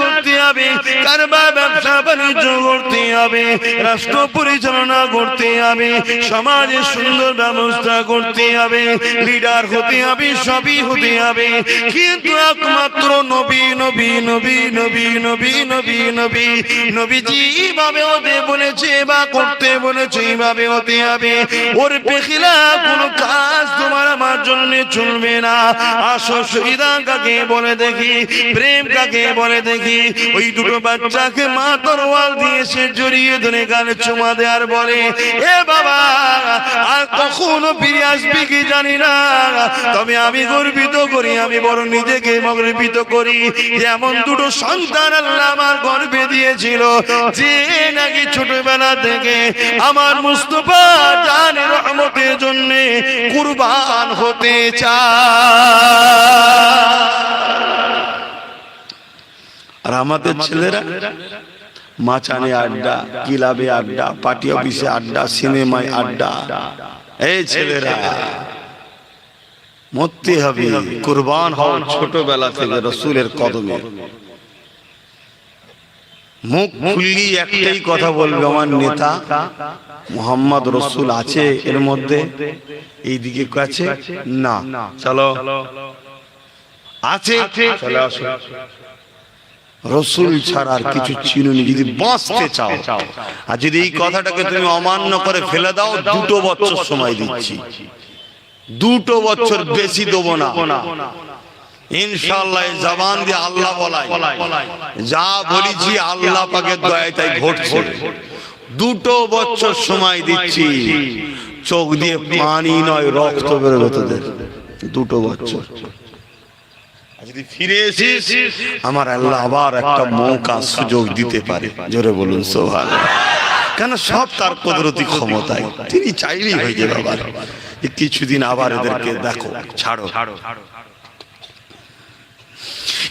করতে হবে কারবার ব্যবসা বাণিজ্য করতে হবে, রাষ্ট্র পরিচালনা করতে হবে সুন্দর ব্যবস্থা করতে হবে লিডার হতে হবে, সবই হতে হবে। কিন্তু একমাত্র নবী নবী নবী নবী নবী নবী নবী, নবীজি এইভাবে হতে বলেছে বা করতে বলেছে এইভাবে হতে হবে। ওর পেখিলা কোনো কাজ তোমার আমার জন্য চলবে না। আসো সুবিধা কাকে বলে দেখি প্রেম কাকে বলে দেখি। ওই দুটো বাচ্চাকে মা তরোয়াল দিয়ে সে জড়িয়ে ধরে গালে চুমা দেওয়ার বলে, এ বাবা, আর কখনো ফিরে আসবি কি জানি না? তবে আমি গর্বিত করি, আমি বড় নিজেকে গর্বিত করি। যেমন দুটো সন্তান আল্লাহ আমার গর্বে দিয়েছিল। যে নাকি ছোটবেলা থেকে আমার মুস্তফা জানের রহমতের জন্য কুরবান হতে চায়। আর আমাদের ছেলেরা মাচানে আড্ডা কিলাবে আড্ডা পার্টি অফিসে আড্ডা সিনেমায় আড্ডা। এই ছেলেরা মরতে হবে কুরবান হও ছোটবেলা থেকে রসুলের কদমে। মুখ খুললি একটাই কথা বলবে আমার নেতা। মোহাম্মদ রসুল আছে এর মধ্যে। এই দিকে কাছে না। চলো। আছে চলে আসো। রসুল ছাড়া আর কিছু চিনুনি যদি বাঁচতে চাও আর যদি এই কথাটাকে তুমি অমান্য করে ফেলে দাও দুটো বছর সময় দিচ্ছি। দুটো বছর বেশি দেবো না। ইনশাল্লাহ জবান দিয়ে আল্লাহ বলাই যা বলেছি আল্লাহ পাকের দয়ায় তাই ঘটছে। দুটো বছর সময় দিচ্ছি। চোখ দিয়ে পানি নয় রক্ত বেরোবে। তোদের। দুটো বছর। যদি ফিরে এসিস আমার আল্লাহ আবার একটা মৌকা সুযোগ দিতে পারে। জোরে বলুন সোহান। কেন সব তার কুদরতি ক্ষমতায়? তিনি চাইলেই হয়ে যাবে আবার। কিছুদিন আবার এদেরকে দেখো ছাড়ো।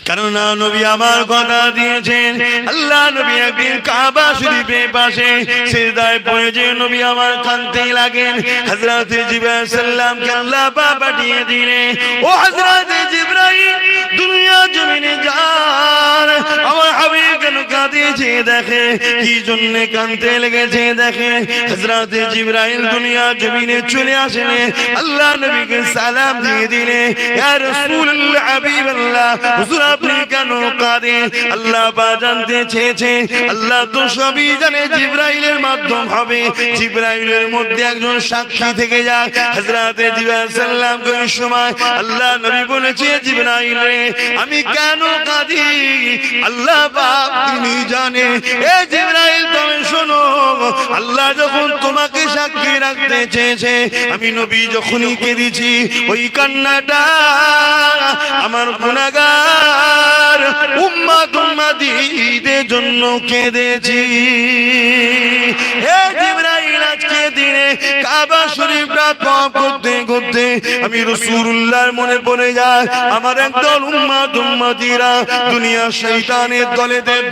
কেননা নবী আমার কথা দিয়েছেন। আল্লাহ নবী একদিন কাবা শরীফের পাশে সিজদায় পড়ে যে নবী আমার কাঁদতেই লাগেন। হযরত জিবরাইল সাল্লামকে আল্লাহ পা পাঠিয়ে দিলেন। ও হযরত দিন যা জিব্রাইলের মাধ্যম হবে। জিব্রাইলের মধ্যে একজন সাক্ষী থেকে যাক। সময় আল্লাহ নবী বলেছে আমি কেন কাঁদি? আল্লাহ পাক তিনি জানে। এ জিব্রাইল, তুমি শোনো, আল্লাহ যখন তোমাকে সাক্ষী রাখতে চেয়েছে, আমি নবী যখনই কেঁদেছি, ওই কান্নাটা আমার গুনাহগার উম্মাত উম্মাদিদের জন্য কেঁদেছি। হে জিবরাইল, আজকে দিনে কাবা শরীফটা করতে করতে আমি মনে পড়ে যায়। আমার একদল দুনিয়া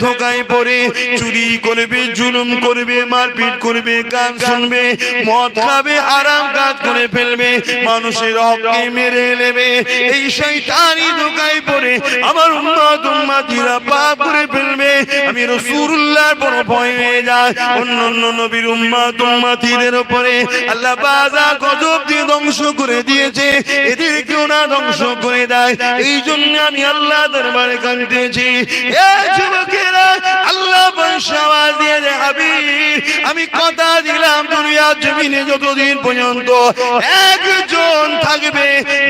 ধোকায় পড়ে। চুরি করবে, জুলুম করবে, মারপিট করবে, গান শুনবে, মদ খাবে আরাম কাজ করে ফেলবে, মানুষের হককে মেরে নেবে। এই শয়তানি ধোকায় পড়ে আমার উম্মাত উম্মাতিরা পাপ করে ফেলবে। আমি রাসূলুল্লাহর বড় ভয় হয়ে যায়। অন্য অন্য নবীর উম্মাত উম্মাতিদের উপরে আল্লাহ বাজা গজব দিয়ে ধ্বংস করে দিয়েছে। এদের কেউ না ধ্বংস করে দেয়। এই জন্য আমি আল্লাহ দরবারে কাঁদতেছি আল্লাহ দিয়ে দে হাবিব। আমি কথা দিলাম দুনিয়া জমিনে যতদিন পর্যন্ত। একজন থাকবে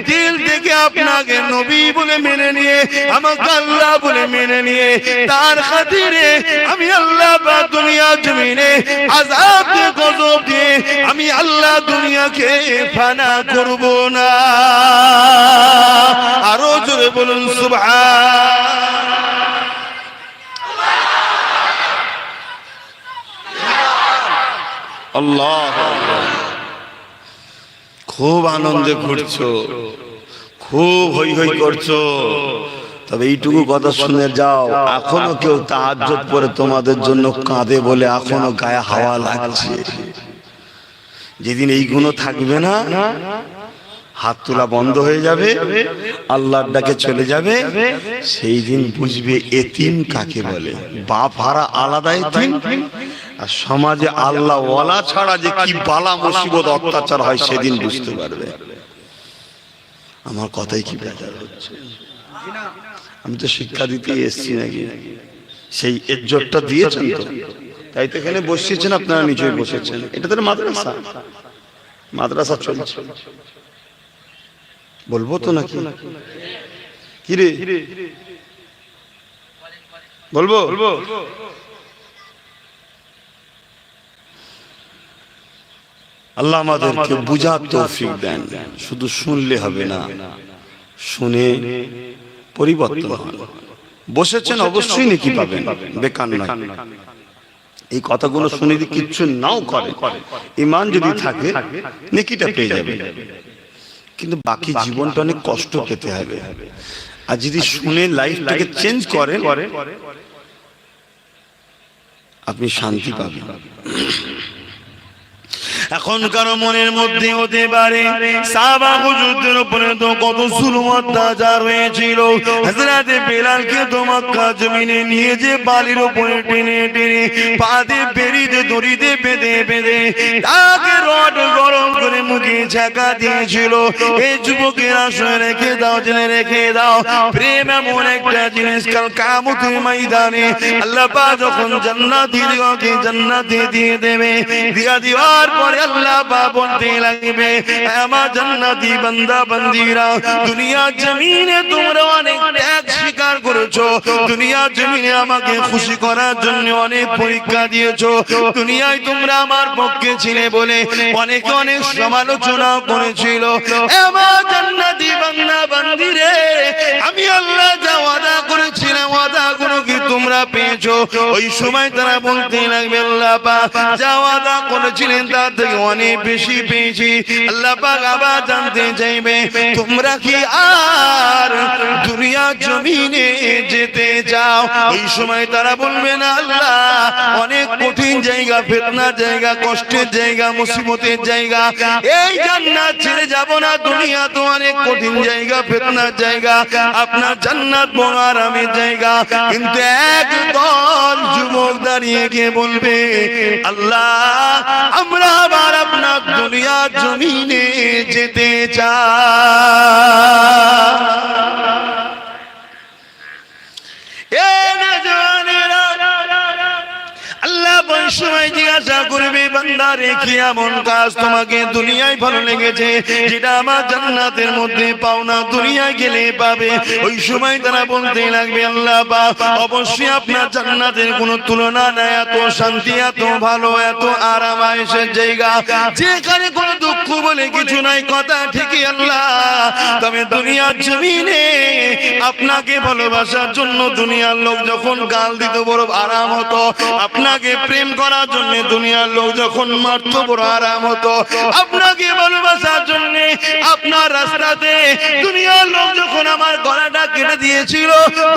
দিল থেকে আপনাকে নবী বলে মেনে নিয়ে, আমাকে আল্লাহ বলে মেনে নিয়ে। তার খাতিরে আমি আল্লাহ বা দুনিয়া জমিনে আজাব দিয়ে গজব দিয়ে আমি আল্লাহ দুনিয়াকে ফানা করব না। আরও জোরে বলুন, সুবহান। আল্লাহ। খুব আনন্দে ঘুরছো। খুব হই হই করছ। তবে এইটুকু কথা শুনে যাও। এখনও কেউ তাহাজ্জত পরে তোমাদের জন্য কাঁদে বলে এখনও গায়ে হাওয়া লাগছে। যেদিন এই গুণ থাকবে না, হাত তোলা বন্ধ হয়ে যাবে, আল্লাহর ডাকে চলে যাবে, সেই দিন বুঝবে এতিম কাকে বলে। বাপ হারা আলাদা এতিম, আর সমাজে আল্লাহ ওয়ালা ছাড়া যে কি বালা মুসিবত অত্যাচার হয় সেদিন বুঝতে পারবে। আমার কথাই কি বেজার হচ্ছে? আমি তো শিক্ষা দিতেই এসছি নাকি? সেই এজ্জতটা দিয়েছেন তো? তাই তো এখানে বসেছেন আপনারা নিচে বসেছেন। এটা তো মাদ্রাসা? মাদ্রাসা চলছে। বলব তো নাকি? কিরে বলব বলব? আল্লাহ আমাদেরকে বুঝার তৌফিক দেন। শুধু শুনলে হবে না, শুনে পরিবর্তন। বসেছেন অবশ্যই নাকি পাবেন? বেকার নয়। এই কথাগুলো শুনে যদি কিচ্ছু নাও করে। ইমান যদি থাকে নেকিটা পেয়ে যাবে। কিন্তু বাকি জীবনটা অনেক কষ্ট পেতে হবে। আর যদি শুনে লাইফটাকে চেঞ্জ করে আপনি শান্তি পাবেন। এখনকার মনের মধ্যে হতে পারে সাহাবা হুজুরদের উপরে তো কত অত্যাচার হয়েছিল। বেলালকে নিয়ে যে বালির উপরে টেনে টেনে বেরিতে দড়িতে বেঁধে বেঁধে তাকে রড গরম করে মুখে ঝাঁকা দিয়েছিল। এই যুবকেরা রেখে দাও, জেনে রেখে দাও। প্রেম এমন একটা জিনিস, কাল ময়দানে আল্লাহ যখন জান্নাতে দিয়ে দেবে, দিয়া দেওয়ার পরে আল্লাহ পাক বলতে লাগবে আমার পক্ষে ছিলে বলে অনেকে অনেক সমালোচনা করেছিল। আমি আল্লাহ যা ওয়াদা করেছিলাম ওয়াদা গুলো কি তোমরা পেয়েছ? ওই সময় তারা বলতে লাগবে, আল্লাহ যা ওয়াদা করেছিলেন তার থেকে অনেক বেশি পেয়েছি। আল্লাহ পাক আবার জানতে চাইবে, তোমরা কি আর দুনিয়া জমিনে যেতে চাও? ওই সময় তারা বলবে, না আল্লাহ, অনেক কঠিন জায়গা ফেতনা জায়গা, কষ্টের জায়গা, মুসিবতের জায়গা। এই জান্নাত ছেড়ে যাব না দুনিয়া তো অনেক কঠিন জায়গা, ফেতনার জায়গা। আপনার জান্নাত বড় আরামের জায়গা। কিন্তু এক দল যুবক দাঁড়িয়ে গিয়ে বলবে, আল্লাহ, আমরা আবার আপনার দুনিয়া জমিনে যেতে চাই এ নজওয়ানেরা, আল্লাহ সময় জিজ্ঞাসা করবে, বান্দা, রেখে এমন কাজ তোমাকে দুনিয়ায় ভালো লেগেছে, যেটা আমার জান্নাতের মধ্যে দুনিয়ায় গেলে পাবে। ওই সময় তারা বলতে লাগবে, আল্লাহ বা অবশ্যই আপনার জান্নাতের কোনো তুলনা নাই এত শান্তি, এত ভালো, এত আরাম আয়েসের জায়গা। যেখানে কোনো দুঃখ বলে কিছু নাই, কথা ঠিকই আল্লাহ, তবে দুনিয়ার জমিনে আপনাকে ভালোবাসার জন্য দুনিয়ার লোক যখন গাল দিত বড় আরাম হতো। আপনাকে প্রেম করার জন্য দুনিয়ার লোক যখন মারতো বড় আরাম হতো। আপনাকে ভালোবাসার জন্য আপনার রাস্তাতে দুনিয়ার লোক যখন আমার গলাটা কেটে দিয়েছিল,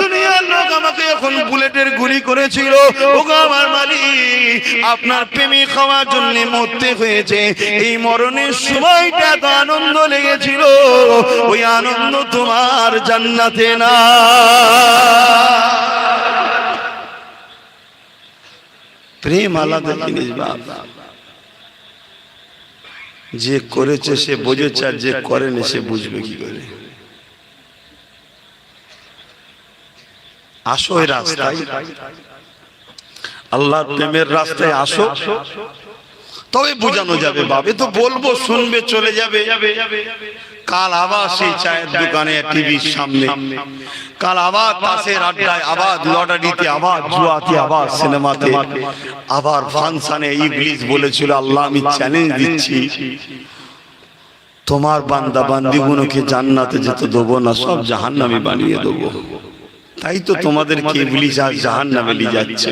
দুনিয়ার লোক আমাকে যখন বুলেটের গুলি করেছিল। ওগো আমার মালিক, আপনার প্রেমী খাওয়ার জন্য মরতে হয়েছে। এই মরণের সময়টা তো আনন্দ লেগেছিল। ওই আনন্দ তোমার জান্নাতে না। প্রেম আলাদা জিনিস যে করেছে সে বুঝেছে আর যে করেনি সে বুঝবে কি করে। আসো রাস্তায়। প্রেমের রাস্তায় আসো। তবে বোঝানো যাবে বাবে তো বলব, শুনবে, চলে যাবে। কাল আবার সেই চায়ের দোকানে টিভির সামনে। কাল আবার তাসের আড্ডায় আবার লটারিতে আবার জুয়াতে আবার সিনেমাতে। আবার ফাংশনে ইংলিশ বলেছিল আল্লাহ আমি চ্যালেঞ্জ দিচ্ছি। তোমার বান্দা বান্দি গুলোকে জান্নাতে যেতে দেবো না সব জাহান্নামে বানিয়ে দেবো। তাই তো তোমাদের কেবলি যা জাহান নামে নিয়ে যাচ্ছে।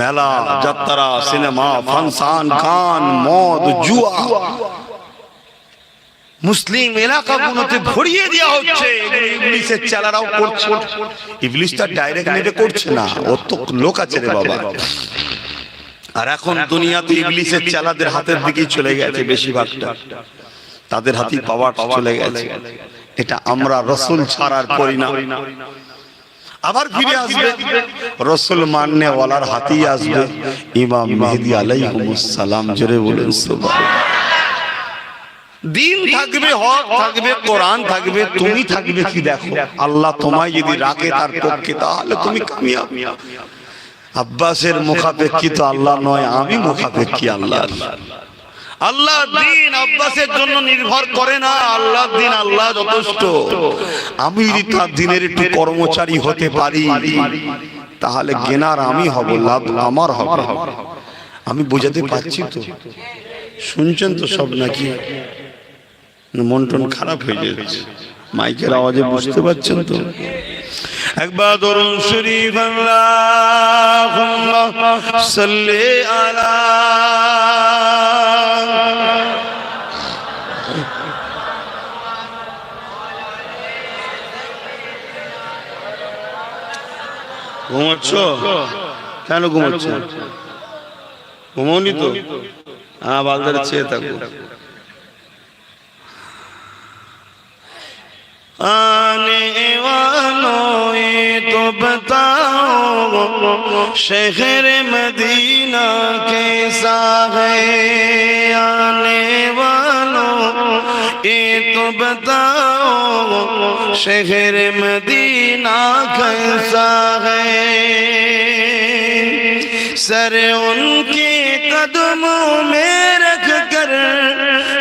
মেলা যাত্রা সিনেমা ফাংশন গান মদ জুয়া। মুসলিম এলাকাগুলোতে ভরিয়ে দেওয়া হচ্ছে ইবলিসের চালারাও করছে। ইবলিস তার ডাইরেক্ট নেটে করছে না। ও তো লোক আছে রে বাবা। আর এখন দুনিয়াতে ইবলিসের চালাদের হাতের দিকেই চলে গেছে বেশিরভাগটা। তাদের হাতেই পাওয়ার চলে গেছে। এটা আমরা রসুল ছাড়ার পরিণাম। আবার ফিরে আসবে। রসুল মাননে ওয়ালার হাতেই আসবে। ইমাম মেহেদি আলাইহিমুস সালাম জোরে বলেন সুবহানাল্লাহ। দিন থাকবে হক থাকবে কোরআন থাকবে তুমি থাকবে কি দেখো? আল্লাহ তোমায় যদি রাখে তার পক্ষে তাহলে তুমি কামিয়াব। আব্বাসের মুখাপেক্ষিত আল্লাহ নয় আমি মুখাপেক্ষি আল্লাহ। আল্লাহ। দিন আব্বাসের জন্য নির্ভর করে না আল্লাহ দিন আল্লাহ যথেষ্ট। আমি যদি তার দিনের একটু কর্মচারী হতে পারি তাহলে গেনার আমি হব লাভ আমার হবে। আমি বোঝাতে পারছি তো? শুনছেন তো সব নাকি মন টন খারাপ হয়ে যাচ্ছে মাইকের আওয়াজে বুঝতে পারছেন তো? একবার দরুন শরীফ সাল্লি আলা ঘুমাচ্ছ? কেন ঘুমাচ্ছ? ঘুমাওনি তো? হ্যাঁ বালদারে চেয়ে থাকো। آنے والوں یہ تو بتاؤ شہر مدینہ کیسا ہے آنے والوں یہ تو بتاؤ شہر مدینہ کیسا ہے سر ان کے قدموں میں رکھ کر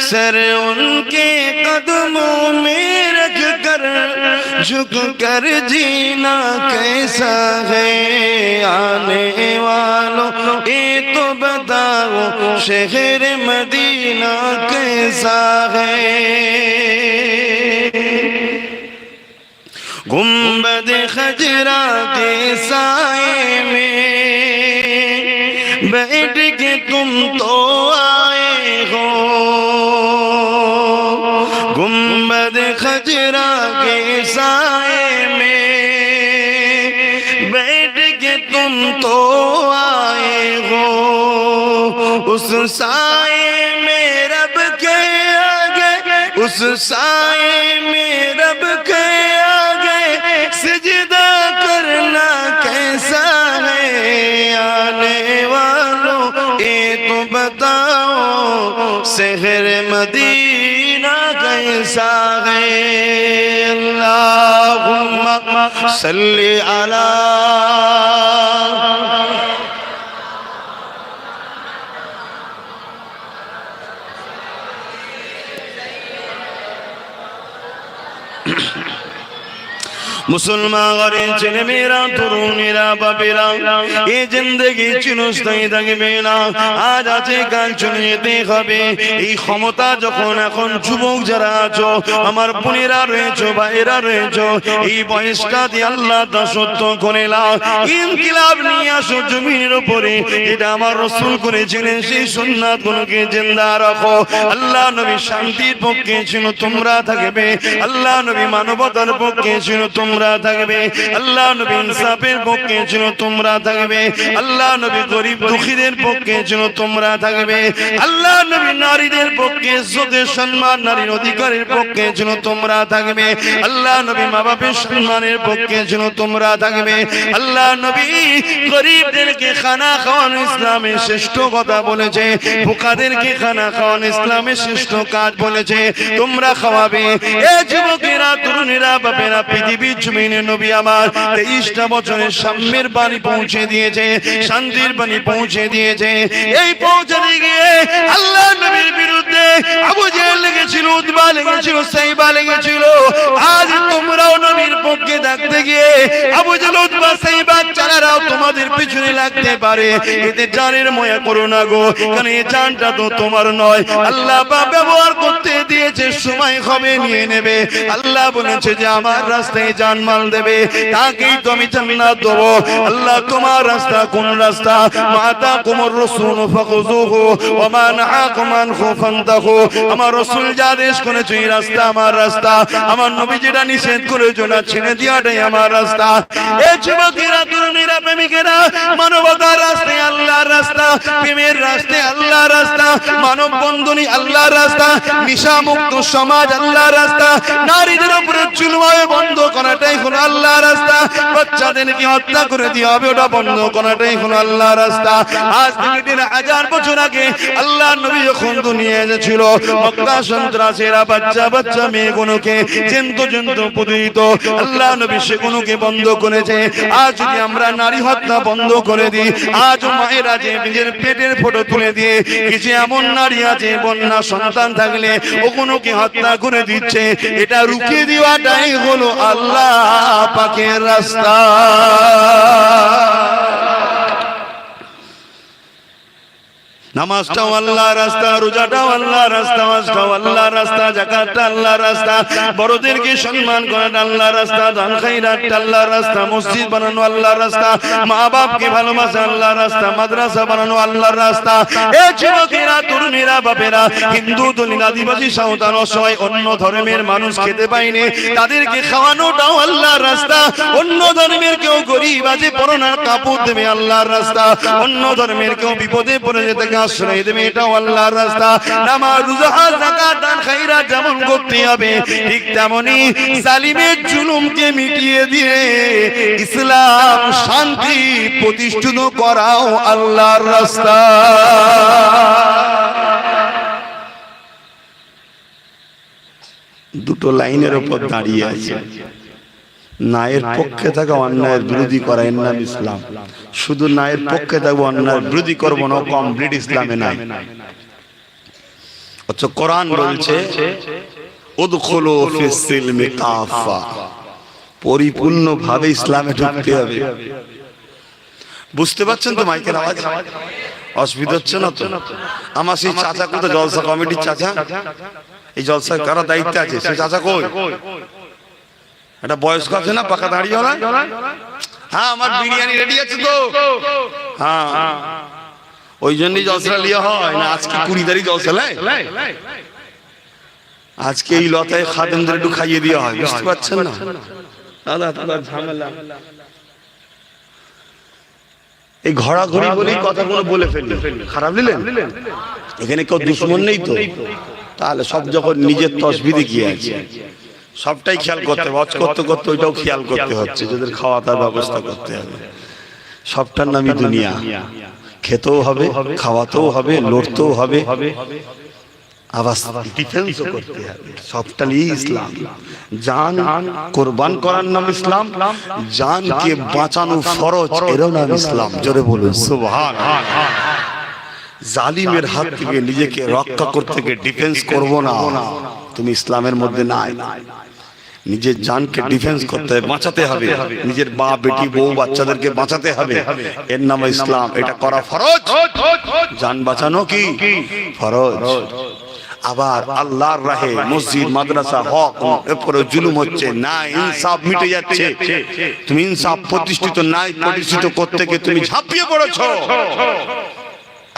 सर उनके कदमों में रख कर झुक कर जीना कैसा है आने वालों ये तो बताओ शहर मदीना कैसा है गुम्बद खजरा के साए में बैठ के तुम तो आए ہو۔ گنبد خجرا کے سائے میں بیٹھ کے تم تو آئے ہو۔ اس سائے میں رب کے آگے، اس سائے میں رب کے آگے سجدہ کرنا کیسا ہے؟ آنے والوں، یہ تو بتا شہر مدینہ کیسا غیر اللہم صلی علی মুসলমান ঘরের ছেলে মেয়েরা, তরুণীরা, বাপেরা এই জিন্দগি চিরস্থায়ী থাকবে না। আজ আছে কাল চলে যেতে হবে। এই ক্ষমতা যখন এখন যুবক যারা আছো, আমার বোনেরা রয়েছে, ভাইয়েরা রয়েছে, এই বয়সটা দিয়ে আল্লাহ দাসত্ব করে লাও ইনকিলাব নিয়ে আসো জমিনের উপরে। এটা আমার রসুল করেছিলেন, সেই সুন্নাত গুলোকে জিন্দা রাখো। আল্লাহ নবী শান্তির পক্ষে ছিল, তোমরা থাকবে। আল্লাহ নবী মানবতার পক্ষে ছিল, তোমরা থাকবে। আল্লাহ নবী ইনসাফের পক্ষে ছিল, তোমরা থাকবে। আল্লাহ নবী গরিব দুঃখীদের পক্ষে ছিল, তোমরা থাকবে। আল্লাহ নবী নারীদের পক্ষে, ইজ্জতের সম্মান, নারীর অধিকারের পক্ষে ছিল, তোমরা থাকবে। আল্লাহ নবী মা বাপের সম্মানের পক্ষে ছিল, তোমরা থাকবে। আল্লাহ নবী গরিবদেরকে খানা খাওয়ানো ইসলামের শ্রেষ্ঠ কথা বলেছে, বোকাদেরকে খানা খাওয়ানো ইসলামের শ্রেষ্ঠ কাজ বলেছে, তোমরা খাওয়াবে। এ যুবকেরা, তরুণেরা, বাপেরা, পৃথিবীর জমিনে নবী আমার তেইশটা বছরের সাম্যের বাণী পৌঁছে দিয়েছে, শান্তির বাণী পৌঁছে দিয়েছে। এই পৌঁছাতে গিয়ে আল্লাহ নবীর বিরুদ্ধে আবু জেল লেগেছিল উদ্বা লেগেছিল সাইবা লেগেছিল আজ তোমরাও নবীর পক্ষে ডাকতে গিয়ে আবু জেহেল উদ্বা সাইবা চারারাও তোমাদের পিছনে লাগতে পারে। এতে জানের ময়া করো না গো কারণ এই জানটা তো তোমার নয়। আল্লাহ পাক ব্যবহার করতে দিয়েছে, সময় হবে, নিয়ে নেবে। আল্লাহ বলেছে যে আমার রাস্তায় জানমাল দেবে, তাকেই তো আমি জান্নাত দেবো। আল্লাহ, তোমার রাস্তা কোন রাস্তা? মাতা কুমর রসুল ফাকুজুহু ওয়া মা নাহাকুম আনহু ফান্তাহু। আমার রাসূল যা আদেশ করেছ এই রাস্তা আমার রাস্তা, আমার নবী যেটা নিষেধ করেছ না ছেড়ে দেওয়াটাই আমার রাস্তা। এ যুবকেরা, তরুণীরা, প্রেমিকেরা, মানবতার রাস্তায় আল্লাহর রাস্তা, প্রেমের রাস্তায় আল্লাহর রাস্তা মানব বন্ধনী আল্লাহর রাস্তা নিশা মুক্ত সমাজ আল্লাহর রাস্তা, নারীদের উপরে চুলময় বন্ধ করাটাই হলো আল্লাহর রাস্তা। বাচ্চাদেরকে হত্যা করে দিয়ে হবে, ওটা বন্ধ করাটাই হলো আল্লাহর রাস্তা। আজ থেকে দেড় হাজার বছর আগে আল্লাহ নবী যখন দুনিয়া এসেছিল, মক্কা সন্ত্রাসীরা বাচ্চা বাচ্চা মেয়েগুলোকে জন্তু জন্তু প্রতিহিত আল্লাহ নবী সেগুলোকে বন্ধ করেছে। আজ যদি আমরা নারী হত্যা বন্ধ করে দিই, আজ মায়েরা যে নিজের পেটের ফটো তুলে দিয়ে কিছু এমন নারী আছে, বন্যা সন্তান থাকলে ওগুলোকে হত্যা করে দিচ্ছে। এটা রুকিয়ে দেওয়াটাই হলো আল্লাহ পাকের রাস্তা। নামাজটাও আল্লাহ রাস্তা রোজাটাও আল্লাহ রাস্তা মাসটাও আল্লাহ রাস্তা জাকাতটা আল্লাহ রাস্তা বড়দেরকে সম্মান করাটা আল্লাহ রাস্তা দান খাইরাতটা আল্লাহ রাস্তা মসজিদ বানানো আল্লাহ রাস্তা মা বাপকে ভালোবাসা আল্লাহ রাস্তা মাদ্রাসা বানানো আল্লাহর রাস্তা। এ যুবকেরা তরুণীরা বাপেরা হিন্দু দলিত আদিবাসী সাঁওতাল অসহায় অন্য ধর্মের মানুষ খেতে পায়নি তাদেরকে খাওয়ানোটাও আল্লাহর রাস্তা। অন্য ধর্মের কেউ গরিব আছে পরনার কাপড় দেবে আল্লাহর রাস্তা। অন্য ধর্মের কেউ বিপদে পড়ে যেতে আশ্রয় দেবে, এটাও আল্লাহর রাস্তা। নামাজ দান যেমন করতে হবে, ঠিক তেমনি জুলুমকে মিটিয়ে দিয়ে ইসলাম শান্তি প্রতিষ্ঠিত করাও আল্লাহর রাস্তা। দুটো লাইনের উপর দাঁড়িয়ে আছে। নায়ের পক্ষে থাকা অন্যায়ের বিরোধী করা এর নাম ইসলাম। শুধু নায়ের পক্ষে থাকব অন্যায়ের বিরোধী করব না কমপ্লিট ইসলামে নাই। অথচ কোরআন বলছে উদখুলু ফিস সিলমি কাফা পরিপূর্ণ ভাবে ইসলামে ঢুকতে হবে। বুঝতে পারছেন তো মাইকের আওয়াজ? অসুবিধা হচ্ছে না তো? আমার সেই চাচা কোথায় জলসা কমিটির চাচা? এই জলসা কারা দায়িত্বে আছে? সেই চাচা কই? একটা বয়স্ক আছে না? পাকা দাঁড়িয়ে হ্যাঁ আমার বিরিয়ানি রেডি আছে তো। হ্যাঁ। ওই জন্যই জলসা লিয়ে হয় না আজকে কুড়ি তারিখ লাই আজকে এই লতায় খাদেমদের একটু খাইয়ে দেওয়া হয় বুঝতে পারছেন না? দাদা তোমার ঝামেলা। এই ঘোরাঘুরি বলেই কথাগুলো বলে ফেললি খারাপ দিলেন? এখানে কেউ দুশ্মন নেই তো? তাহলে সব যখন নিজের তসবিদি গিয়ে আছে। সবটাই খেয়াল করতে হবে। করতে করতে ওইটাও খেয়াল করতে হচ্ছে যাদের খাওয়া দাওয়ার ব্যবস্থা করতে হবে। সবটার নামই দুনিয়া। খেতেও হবে খাওয়াতেও হবে লড়তেও হবে। আবার ডিফেন্সও করতে হবে। সবটা নিয়ে ইসলাম। জান কোরবান করার নাম ইসলাম। জানকে বাঁচানো ফরজ এরও নাম ইসলাম। জোরে বলুন সুবহান জালিমের হাত থেকে নিজেকে রক্ষা করতে গিয়ে ডিফেন্স করব না। তুমি ইসলামের মধ্যে নাই। নিজের জানকে ডিফেন্স করতে হবে বাঁচাতে হবে। নিজের মা বেটি বউ বাচ্চাদেরকে বাঁচাতে হবে। এর নাম ইসলাম এটা করা ফরজ। জান বাঁচানো কি? ফরজ। আবার আল্লাহর রাহে মসজিদ মাদ্রাসা হক এরপরে জুলুম হচ্ছে। না ইনসাফ মিটে যাচ্ছে। তুমি ইনসাফ প্রতিষ্ঠিত নাই প্রতিষ্ঠিত করতে গিয়ে তুমি ঝাঁপিয়ে পড়েছো।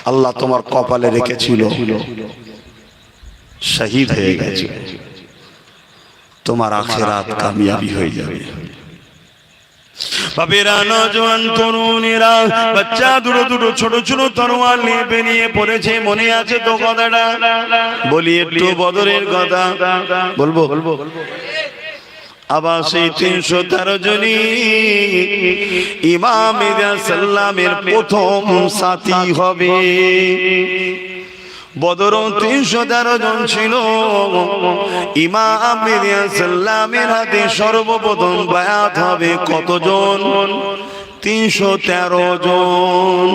আল্লাহ তোমার কপালে রেখেছিল। শহীদ হয়ে গেছে। তোমার আখেরাত কামিয়াবি হয়ে যাবে। বাবেরা নজওয়ান তরুণেরা বাচ্চা দুটো দুটো ছোট ছোট তরোয়াল নিয়ে বেরিয়ে পড়েছে মনে আছে তো কথাটা? বলি একটু বদরের কথা। বলব? বলব? আবার সেই তিনশো তেরো জনই ইমাম সাল্লামের প্রথম সাথী হবে। বদর তিনশো তেরো জন ছিল। ইমাম হাতে সর্বপ্রথম বায়াত হবে কতজন? তিনশো তেরো জন।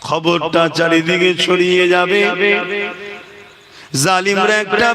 খবরটা চারিদিকে ছড়িয়ে যাবে। জালিমরা একটা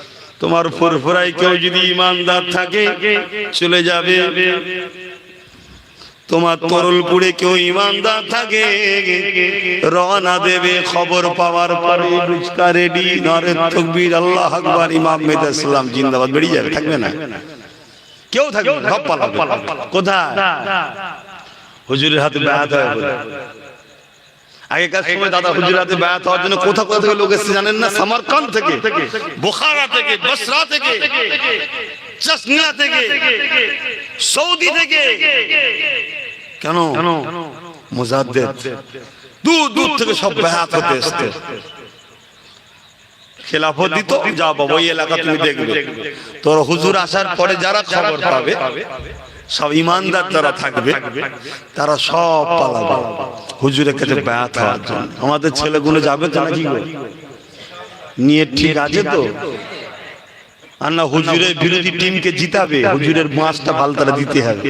তোমার ফুরফুরাই কেউ যদি ইমানদার থাকে চলে যাবে। তোমার তরলপুরে কেউ ইমানদার থাকে রওনা দেবে খবর পাওয়ার পরে। রুচকা রেডি নরে তকবীর আল্লাহ আকবার ইমাম মেদ ইসলাম জিন্দাবাদ। বেরিয়ে যাবে থাকবে না? কেউ থাকবে সব পালাবে। কোথায়? হুজুরের হাতে ব্যায়াত হয়। আগেকার সময় দাদা হুজুর হাতে ব্যায়াত হওয়ার জন্য কোথা কোথা থেকে লোক এসেছে জানেন না? সামারকান থেকে। বোখারা থেকে বসরা থেকে চসনিয়া থেকে। সৌদি থেকে। কেন? মুজাদ্দেদ। দূর দূর থেকে সব ব্যায়াত হতে এসছে। খেলাফত দিত? যা বাবা ওই এলাকা তুমি দেখবে। তোর হুজুর আসার পরে যারা খবর পাবে সব ইমানদার যারা থাকবে। তারা সব পালাবে। হুজুরের কাছে ব্যায়াত হওয়ার জন্য। আমাদের ছেলেগুলো যাবে তো নাকি নিয়ে ঠিক আছে তো? আর না হুজুরের বিরোধী টিমকে জিতাবে। হুজুরের মাছটা ভালতারা দিতে হবে।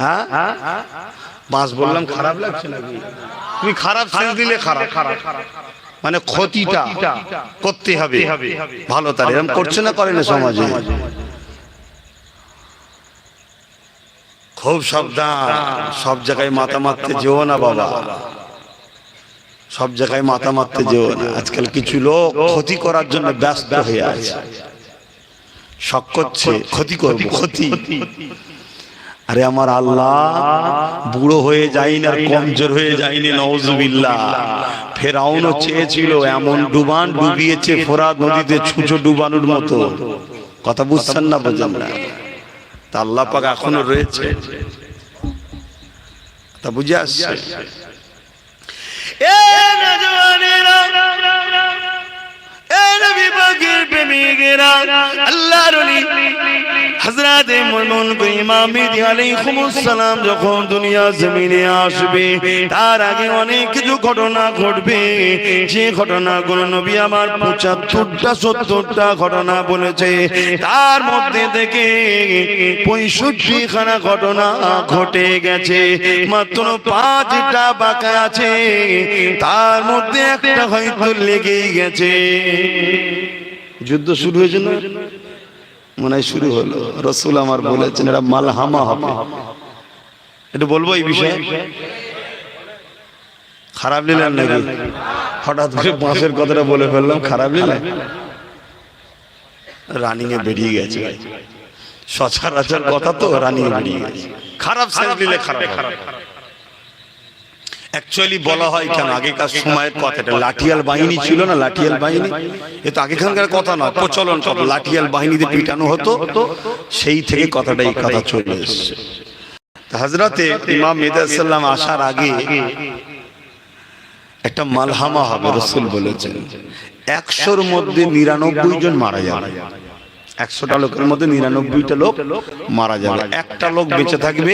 হ্যাঁ? বাস বললাম খারাপ লাগছে নাকি? তুমি খারাপ সেন্স দিলে খারাপ। মানে ক্ষতিটা করতে হবে। ভালো তার এরকম করছে না করে না সমাজে? খুব সাবধান। সব জায়গায় মাথা মারতে যেও না বাবা। সব জায়গায় মাথা মারতে যেও না। আজকাল কিছু লোক ক্ষতি করার জন্য ব্যস্ত হয়ে আছে। শখ করছে, ক্ষতি করব, ক্ষতি। আরে আমার আল্লাহ, বুড়ো হয়ে যায়নি আর কমজোর হয়ে যায়নি নওজুবিল্লাহ। ফেরাউনও চেয়েছিল, এমন ডুবান ডুবিয়েছে ফোরাত নদীতে ছুঁচো ডুবানোর মতো। কথা বুঝছেন না বোঝেন না। তা আল্লাহ পাক এখনও রয়েছে। তা বুঝে আসছে। এ হযরতে মুমিনুন ইমাম সালাম যখন দুনিয়া জমিনে আসবে, তার আগে অনেক কিছু ঘটনা ঘটবে। যে ঘটনাগুলো নবী আমার পঁচাত্তরটা, সত্তরটা ঘটনা বলেছে, তার মধ্যে থেকে পঁয়ষট্টি খানা ঘটনা ঘটে গেছে। মাত্র পাঁচটা বাকি আছে, তার মধ্যে একটা হয়তো লেগেই গেছে। যুদ্ধ শুরু হয়েছে না? মনে শুরু হলো। রসুল আমার বলেছেন এটা মালহামা হবে। এটা বলব এই বিষয়ে? খারাপ নিলেন নাকি? হঠাৎ করে বাঁশের কথাটা বলে ফেললাম, খারাপ নিলেন রানিং এ বেরিয়ে গেছে। সচরাচর কথা তো রানিং বেরিয়ে গেছে। খারাপ সেন্স দিলে খারাপ খারাপ অ্যাকচুয়ালি বলা হয় কেন? আগেকার সময়ের কথাটা। লাঠিয়াল বাহিনী ছিল না? লাঠিয়াল বাহিনী? এ তো আগেখানকার কথা নয় প্রচলন সব লাঠিয়াল বাহিনীতে পিটানো হতো। সেই থেকে কথাটা এই কথা চলে এসছে। হাজরাতে ইমাম মেদাসাল্লাম আসার আগে একটা মালহামা হবে রসুল বলেছেন। একশোর মধ্যে নিরানব্বই জন মারা যাবে। একশোটা লোকের মধ্যে নিরানব্বইটা লোক মারা যাবে। একটা লোক বেঁচে থাকবে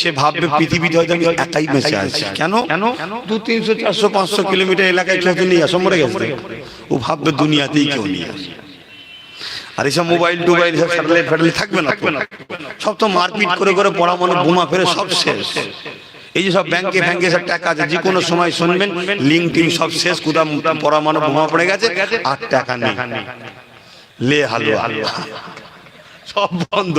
সে ভাববে পৃথিবীতে হয়তো আমি একাই বেঁচে আছি। কেন? দু তিনশো চারশো পাঁচশো কিলোমিটার এলাকায় কেউ তো নিয়ে আসো মরে গেছে। ও ভাববে দুনিয়াতেই কেউ নিয়ে আসে আর এইসব মোবাইল টোবাইল সব স্যাটেলাইট ফ্যাটেলাইট থাকবে না তো। সব তো মারপিট করে করে পড়া মানে বোমা ফেরে সব শেষ। এই যে সব ব্যাংকে ফ্যাংকে সব টাকা আছে যে কোনো সময় শুনবেন লিঙ্ক টিম সব শেষ কোথাও পড়া মানে বোমা পড়ে গেছে আর টাকা নেই। লে হালুয়া। সব বন্ধ।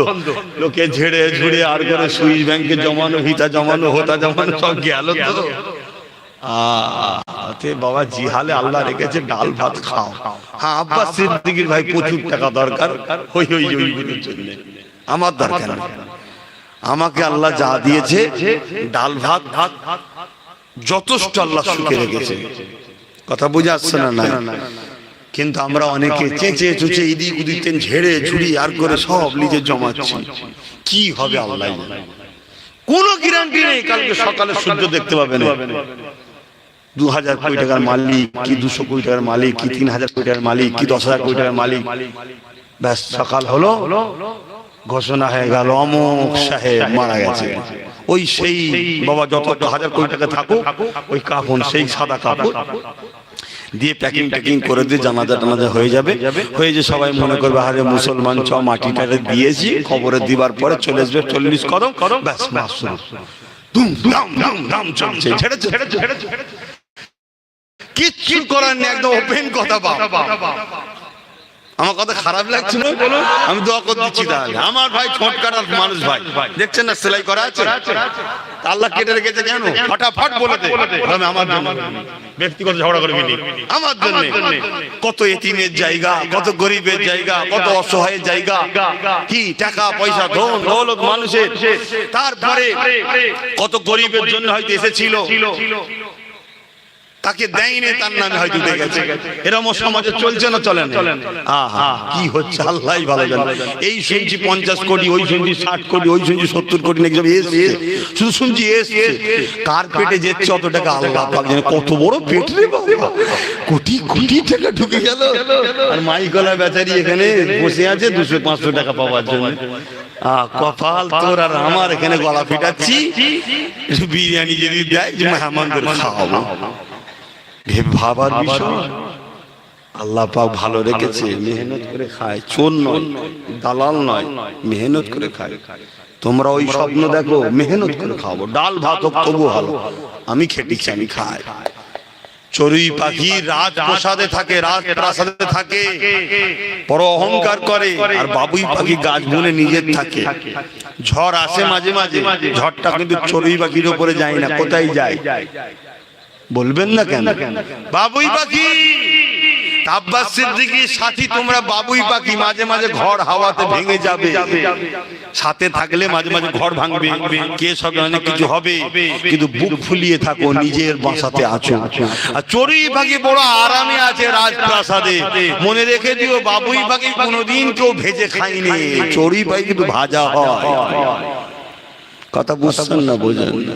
লোকে ঝেড়ে ঝুড়ে আর করে সুইচ ব্যাংকে জমানো হিতা জমানো হোতা জমানো সব গেল তো। আতে বাবা জিহালে আল্লাহ রেখেছে ডাল ভাত খাও। হ্যাঁ আব্বাস সিদ্দিকির ভাই প্রচুর টাকা দরকার। হই হই ওইগুলোর জন্য আমার দরকার আমাকে আল্লাহ যা দিয়েছে ডাল ভাত ভাত যথেষ্ট আল্লাহ সুখে রেখেছে। কথা বুঝে আসছে না না কিন্তু আমরা অনেকে চেঁচে চুচে এদিক উদিতেন ঝেড়ে ঝুড়ি আর করে সব নিজে জমাচ্ছি। কি হবে আল্লাহ। কোনো গ্যারান্টি নেই? কালকে সকালে সূর্য দেখতে পাবে না দু হাজার কোটি টাকার মালিক কি দুশো কোটি টাকার মালিক কি তিন হাজার কোটি টাকার মালিক কি দশ হাজার কোটি টাকার মালিক। ব্যাস সকাল হলো। ঘোষণা হয়ে গেল অমুক সাহেব মারা গেছে। ওই সেই বাবা যত হাজার কোটি টাকা থাকুক ওই কাফন সেই সাদা কাপড়। দিয়ে প্যাকিং ট্যাকিং করে দিয়ে জানাজা টানাজা হয়ে যাবে। হয়ে যে সবাই মনে করবে আরে মুসলমান চ মাটিটারে দিয়েছি খবরে দিবার পরে চলে আসবে চল্লিশ কদম। ব্যাস ব্যাস চলছে ছেড়েছে কিচ্ছু করার নেই একদম ওপেন কথা বাবা আমার কথা খারাপ লাগছে না? বলো আমি দোয়া করে দিচ্ছি তাহলে। আমার ভাই ছোট কাটার মানুষ ভাই। দেখছেন না? সেলাই করা আছে? আল্লাহ কেটে রেখেছে কেন? ফটাফট বলে দে। আমি আমার জন্য। ব্যক্তিগত ঝগড়া করবি নি। আমার জন্য। কত এতিমের জায়গা কত গরিবের জায়গা কত অসহায়ের জায়গা। কি টাকা পয়সা ধন দৌলত মানুষের। তারপরে কত গরিবের জন্য হয়তো এসেছিল। তাকে দেয়নি তার নামে হয়তো উঠে গেছে এরকম সমাজে চলছে না চলে না? আহা কি হচ্ছে? আল্লাহ ভালো জানে। এই শুনছি পঞ্চাশ কোটি ওই শুনছি ষাট কোটি ওই শুনছি সত্তর কোটি নাকি সব এসছে? শুধু শুনছি এসছে। কার পেটে যেচ্ছে অত টাকা? আল্লাহ পাক জানে কত বড় পেট রে বাবা। কোটি কোটি টাকা ঢুকে গেল। আর মাইকলা বেচারি এখানে বসে আছে দুশো পাঁচশো টাকা পাওয়ার জন্য। কপাল তোর আর আমার এখানে গলা ফিটাচ্ছি। বিরিয়ানি যদি দেয় মেহমানদের খাওয়াবো। ভেবে ভাবার বিষয়। আল্লাহ পাক ভালো রেখেছে মেহনত করে খায় চোর নয় দালাল নয় মেহনত করে খায়। তোমরা ওই স্বপ্ন দেখো মেহনত করে খাব ডাল ভাত হোক তবু ভালো। আমি খেটেছি আমি খাই। চড়ুই পাখি রাজ প্রসাদে থাকে রাজ প্রাসাদে থাকে। বড় অহংকার করে আর বাবুই পাখি গাছ বনে নিজের থাকে। ঝড় আসে মাঝে মাঝে। ঝড়টা কিন্তু চড়ুই পাখির উপরে যায় না কোথায় যায়? বলবেন না কেন? বাবুই পাখি! আব্বাস সিদ্দিকীর সাথী তোমরা বাবুই পাখি মাঝে মাঝে ঘর হাওয়াতে ভেঙে যাবে। সাথে থাকলে মাঝে মাঝে ঘর ভাঙবে। কে সব অনেক কিছু হবে? কিন্তু বুক ফুলিয়ে থাকো নিজের বাসাতে আছো। আর চড়ুই পাখি বড় আরামে আছে রাজপ্রাসাদে। মনে রেখে দিও বাবুই পাখি কোনোদিন কেউ ভেজে খাইনি চড়ুই পাখি কিন্তু ভাজা হয়। কথা বুঝছেন না বোঝেন না।